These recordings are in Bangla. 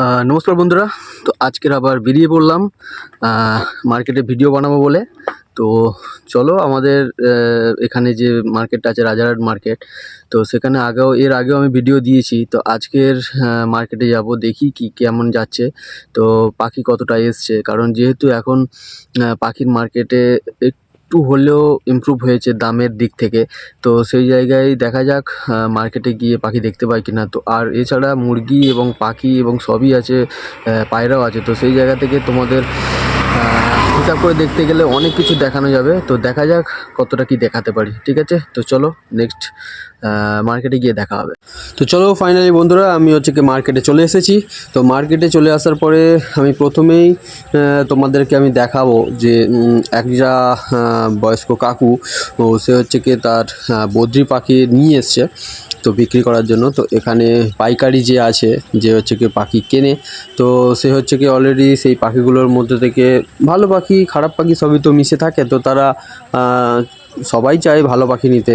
নমস্কার বন্ধুরা। তো আজকের আবার বেরিয়ে পড়লাম। মার্কেটে ভিডিও বানাবো বলে। তো চলো আমাদের এখানে যে মার্কেটটা আছে, রাজারহাট মার্কেট তো সেখানে আগেও, এর আগেও আমি ভিডিও দিয়েছি। তো আজকের মার্কেটে যাব, দেখি কি কেমন যাচ্ছে। তো পাখি কতটা এসছে? কারণ যেহেতু এখন পাখির মার্কেটে একটু হলেও ইমপ্রুভ হয়েছে দামের দিক থেকে। তো সেই জায়গায় দেখা যাক মার্কেটে গিয়ে পাখি দেখতে পাই কিনা। তো আর এছাড়া মুরগি এবং পাখি এবং সবই আছে পায়রাও আছে। তো সেই জায়গা থেকে তোমাদের হিসাব করে দেখতে গেলে অনেক কিছু দেখানো যাবে। তো দেখা যাক কতটা কি দেখাতে পারি ঠিক আছে? তো চলো নেক্সট মার্কেটে গিয়ে দেখা হবে। তো চলো ফাইনালি বন্ধুরা আমি হচ্ছে কি মার্কেটে চলে এসেছি। তো মার্কেটে চলে আসার পরে আমি প্রথমেই তোমাদেরকে আমি দেখাবো যে উম, একটা বয়স্ক কাকু সে হচ্ছে কি তার বদ্রি পাখি নিয়ে এসছে। তো বিক্রি করার জন্য। তো এখানে পাইকারি যে আছে, যে হচ্ছে কি পাখি কেনে, তো সে হচ্ছে কি অলরেডি সেই পাখিগুলোর মধ্যে থেকে ভালো পাখি, খারাপ পাখি সবই তো মিশে থাকে। তো তারা সবাই চায় ভালো পাখি নিতে।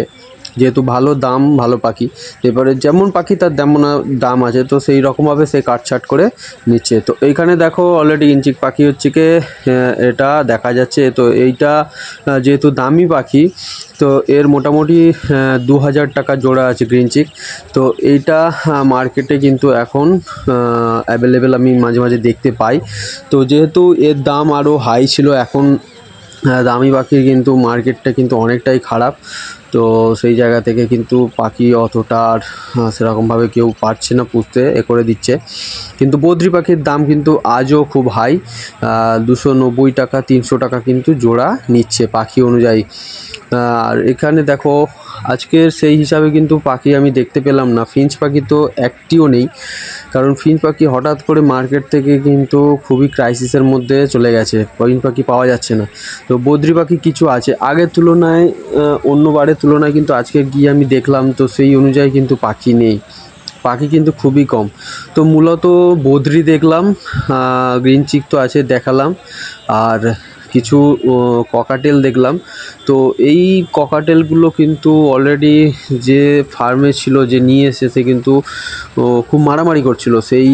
যেহেতু ভালো দাম, ভালো পাখি। এবারে যেমন পাখি তার তেমন দাম আছে, তো সেই রকমভাবে সে কাটছাট করে নিচ্ছে। তো এইখানে দেখো অলরেডি ইঞ্চিক পাখি হচ্ছে কি এটা দেখা যাচ্ছে। তো এইটা যেহেতু দামি পাখি, তো এর মোটামুটি দু হাজার টাকা জোড়া আছে গ্রিন চিক তো এইটা মার্কেটে কিন্তু এখন অ্যাভেলেবেল আমি মাঝে মাঝে দেখতে পাই। তো যেহেতু এর দাম আরও হাই ছিল, এখন দামি পাখির কিন্তু মার্কেটটা কিন্তু অনেকটাই খারাপ। তো সেই জায়গা থেকে কিন্তু পাখি অতটা আর সেরকমভাবে কেউ পারছে না পুষতে, এ করে দিচ্ছে। কিন্তু বদ্রি পাখির দাম কিন্তু আজও খুব হাই দুশো নব্বই টাকা, তিনশো টাকা কিন্তু জোড়া নিচ্ছে পাখি অনুযায়ী। আর এখানে দেখো, আজকের সেই হিসাবে কিন্তু পাখি আমি দেখতে পেলাম না। ফিঞ্চ পাখি তো একটিও নেই। কারণ ফিঞ্চ পাখি হঠাৎ করে মার্কেট থেকে কিন্তু খুবই ক্রাইসিসের মধ্যে চলে গেছে। ফিঞ্চ পাখি পাওয়া যাচ্ছে না। তো বদ্রি পাখি কিছু আছে। আগের তুলনায় আহ, অন্য বারের তুলনায় কিন্তু আজকে গিয়ে আমি দেখলাম তো সেই অনুযায়ী কিন্তু পাখি নেই। পাখি কিন্তু খুবই কম। তো মূলত বদ্রি দেখলাম গ্রিন চিক তো আছে দেখালাম। আর কিছু ককাটেল দেখলাম। তো এই ককাটেলগুলো কিন্তু অলরেডি যে ফার্মে ছিল, যে নিয়ে এসেছে কিন্তু খুব মারামারি করছিল। সেই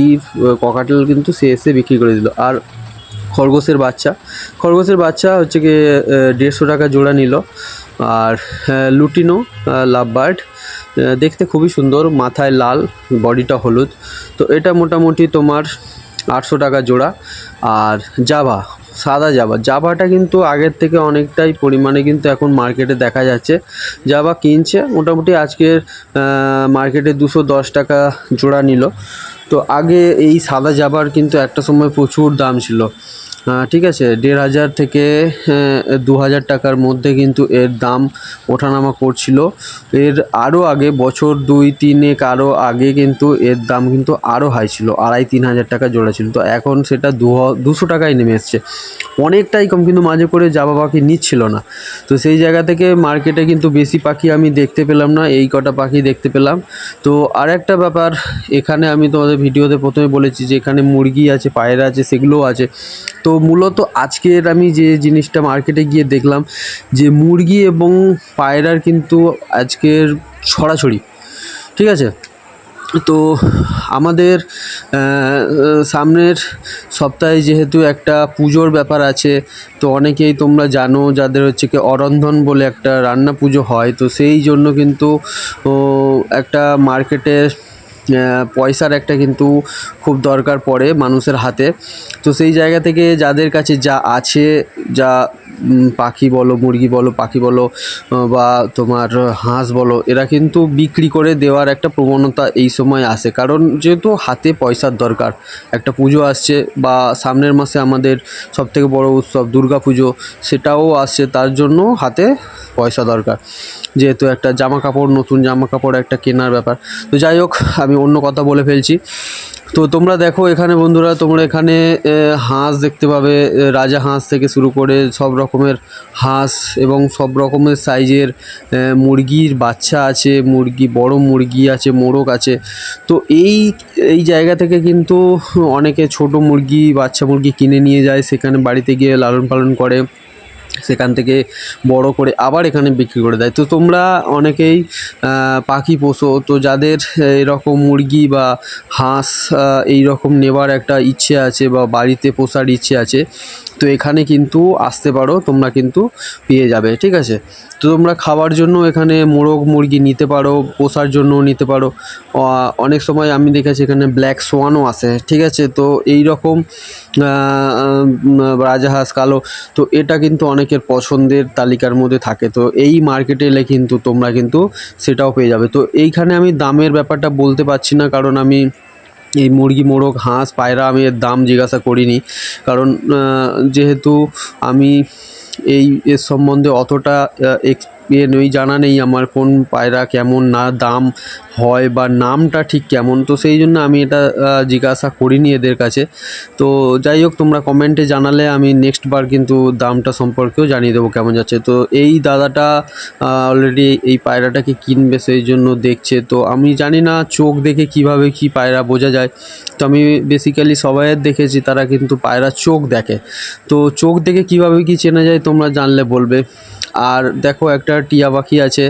ককাটেল কিন্তু সে এসে বিক্রি করে দিল। আর খরগোশের বাচ্চা খরগোশের বাচ্চা হচ্ছে কি দেড়শো টাকা জোড়া নিল। আর লুটিনো লাভ বার্ড দেখতে খুবই সুন্দর, মাথায় লাল, বডিটা হলুদ। তো এটা মোটামুটি তোমার আটশো টাকা জোড়া। আর জাভা সাদা জাবা জাবাটা কিন্তু আগের থেকে অনেকটাই পরিমাণে কিন্তু এখন মার্কেটে দেখা যাচ্ছে। জাবা কিনছে, মোটামুটি আজকের মার্কেটে দুশো দশ টাকা জোড়া নিল। তো আগে এই সাদা জাবার কিন্তু একটা সময় প্রচুর দাম ছিল। ঠিক আছে, দেড় হাজার থেকে দু হাজার টাকার মধ্যে কিন্তু এর দাম ওঠানামা করছিল। এর আরও আগে, বছর দুই তিনেক আরও আগে কিন্তু এর দাম কিন্তু আরও হাই ছিল, আড়াই তিন হাজার টাকা জোড়া ছিল। তো এখন সেটা দু দুশো টাকায় নেমে এসছে। অনেকটাই কম কিন্তু মাঝে করে জাবা পাখি নিচ্ছিল না। তো সেই জায়গা থেকে মার্কেটে কিন্তু বেশি পাখি আমি দেখতে পেলাম না, এই কটা পাখি দেখতে পেলাম। তো আর একটা ব্যাপার, এখানে আমি তোমাদের ভিডিওতে প্রথমে বলেছি যে এখানে মুরগি আছে, পায়রা আছে, সেগুলোও আছে। তো মূলত আজকের আমি যে জিনিসটা মার্কেটে গিয়ে দেখলাম যে মুরগি এবং পায়রার কিন্তু আজকের ছড়াছড়ি ঠিক আছে? তো আমাদের সামনের সপ্তাহে যেহেতু একটা পুজোর ব্যাপার আছে তো অনেকেই তোমরা জানো যাদের হচ্ছে কি অরন্ধন বলে একটা রান্না পুজো হয় তো সেই জন্য কিন্তু একটা মার্কেটের আহ, পয়সার একটা কিন্তু খুব দরকার পড়ে মানুষের হাতে। তো সেই জায়গা থেকে যাদের কাছে যা আছে, যা পাখি বলো, মুরগি বলো, পাখি বলো বা তোমার হাঁস বলো, এরা কিন্তু বিক্রি করে দেওয়ার একটা প্রবণতা এই সময় আসে। কারণ যেহেতু হাতে পয়সার দরকার, একটা পুজো আসছে বা সামনের মাসে আমাদের সবথেকে বড় উৎসব দুর্গা পুজো, সেটাও আসছে, তার জন্য হাতে পয়সা দরকার। যেহেতু একটা জামা কাপড়, নতুন জামা কাপড় একটা কেনার ব্যাপার। তো যাই হোক, আমি অন্য কথা বলে ফেলছি। তো তোমরা দেখো এখানে বন্ধুরা, তোমরা এখানে হাঁস দেখতে পাবে রাজা হাঁস থেকে শুরু করে সব রকমের হাঁস এবং সব রকমের সাইজের মুরগির বাচ্চা আছে, মুরগি, বড় মুরগি আছে, মোরগ আছে। তো এই এই জায়গা থেকে কিন্তু অনেকে ছোট মুরগি, বাচ্চা মুরগি কিনে নিয়ে যায়, সেখানে বাড়িতে গিয়ে লালন পালন করে। সেখান থেকে বড় করে আবার এখানে বিক্রি করে দেয়। তো তোমরা অনেকেই পাখি পোষো, তো যাদের এরকম মুরগি বা হাঁস এই রকম নেবার একটা ইচ্ছে আছে বা বাড়িতে পোষার ইচ্ছে আছে তো এখানে কিন্তু আসতে পারো, তোমরা কিন্তু পেয়ে যাবে, ঠিক আছে? তো তোমরা খাওয়ার জন্য এখানে মোরগ মুরগি নিতে পারো, পোষার জন্যও নিতে পারো। অনেক সময় আমি দেখেছি এখানে ব্ল্যাক সোয়ানও আসে ঠিক আছে? তো এই রকম রাজাহাঁস, কালো, তো এটা কিন্তু অনেকের পছন্দের তালিকার মধ্যে থাকে। তো এই মার্কেটে এলে কিন্তু তোমরা কিন্তু সেটাও পেয়ে যাবে। তো এইখানে আমি দামের ব্যাপারটা বলতে পারছি না, কারণ আমি এই মুরগি, মোরগ, হাঁস, পায়রা আমি এর দাম জিজ্ঞাসা করিনি। কারণ যেহেতু আমি এই এর সম্বন্ধে অতটা এক্স ইয়ে নেই, জানা নেই আমার কোন পায়রা কেমন, না দাম হয় বা নামটা ঠিক কেমন। তো সেই জন্য আমি এটা জিজ্ঞাসা করিনি এদের কাছে। তো যাই হোক, তোমরা কমেন্টে জানালে, আমি নেক্সট বার কিন্তু দামটা সম্পর্কেও জানিয়ে দেবো কেমন যাচ্ছে। তো এই দাদাটা অলরেডি এই পায়রাটাকে কিনবে, সেই জন্য দেখছে। তো আমি জানি না চোখ দেখে কীভাবে কি পায়রা বোঝা যায়। তো আমি বেসিক্যালি সবাইয়ের দেখেছি, তারা কিন্তু পায়রা চোখ দেখে। তো চোখ দেখে কীভাবে কি চেনা যায়, তোমরা জানলে বলবে। আর দেখো একটা টিয়া পাখি আছে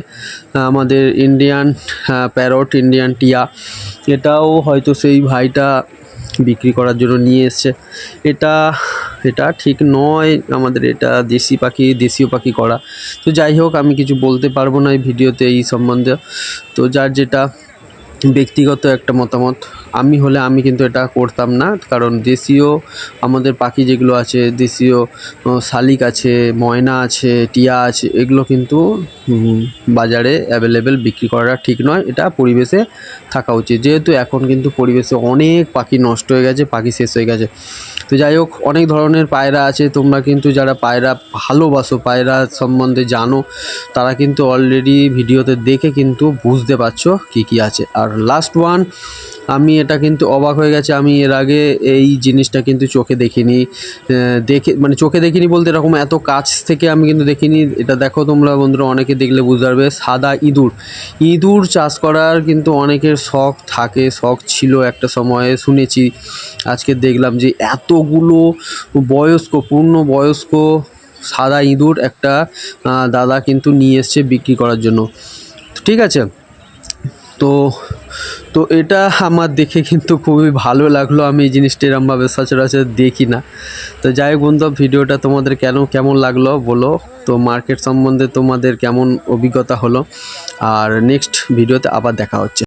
আমাদের ইন্ডিয়ান প্যারট ইন্ডিয়ান টিয়া। এটাও হয়তো সেই ভাইটা বিক্রি করার জন্য নিয়ে এসছে। এটা এটা ঠিক নয় আমাদের এটা দেশি পাখি, দেশীয় পাখি করা। তো যাই হোক, আমি কিছু বলতে পারব না এই ভিডিওতে এই সম্বন্ধে। তো যার যেটা ব্যক্তিগত একটা মতামত। আমি হলে আমি কিন্তু এটা করতাম না, কারণ দেশীয় আমাদের পাখি যেগুলো আছে, দেশীয় শালিক আছে, ময়না আছে, টিয়া আছে, এগুলো কিন্তু বাজারে অ্যাভেলেবেল বিক্রি করাটা ঠিক নয়। এটা পরিবেশে থাকা উচিত। যেহেতু এখন কিন্তু পরিবেশে অনেক পাখি নষ্ট হয়ে গেছে, পাখি শেষ হয়ে গেছে। তো যাই হোক, অনেক ধরনের পায়রা আছে, তোমরা কিন্তু যারা পায়রা ভালোবাসো, পায়রা সম্বন্ধে জানো, তারা কিন্তু অলরেডি ভিডিওতে দেখে কিন্তু বুঝতে পারছ কী কী আছে। আর লাস্ট ওয়ান আমি এটা কিন্তু অবাক হয়ে গেছে। আমি এর আগে এই জিনিসটা কিন্তু চোখে দেখিনি। দেখে মানে চোখে দেখিনি বলতে এরকম এত কাছ থেকে আমি কিন্তু দেখিনি। এটা দেখো তোমরা বন্ধুরা, অনেকে দেখলে বুঝতে পারবে, সাদা ইঁদুর। ইঁদুর চাষ করার কিন্তু অনেকের শখ থাকে, শখ ছিল একটা সময়ে, শুনেছি। আজকে দেখলাম যে এতগুলো বয়স্ক, পূর্ণ বয়স্ক সাদা ইঁদুর একটা দাদা কিন্তু নিয়ে এসছে বিক্রি করার জন্য। ঠিক আছে? তো তো এটা আমার দেখে কিন্তু খুবই ভালো লাগল। আমি এই জিনিসটা এরমভাবে সচরাচর দেখি না। তো যাই হোক বন্ধু, ভিডিওটা তোমাদের কেন, কেমন লাগল বলো? তো মার্কেট সম্বন্ধে তোমাদের কেমন অভিজ্ঞতা হলো? আর নেক্সট ভিডিওতে আবার দেখা হচ্ছে।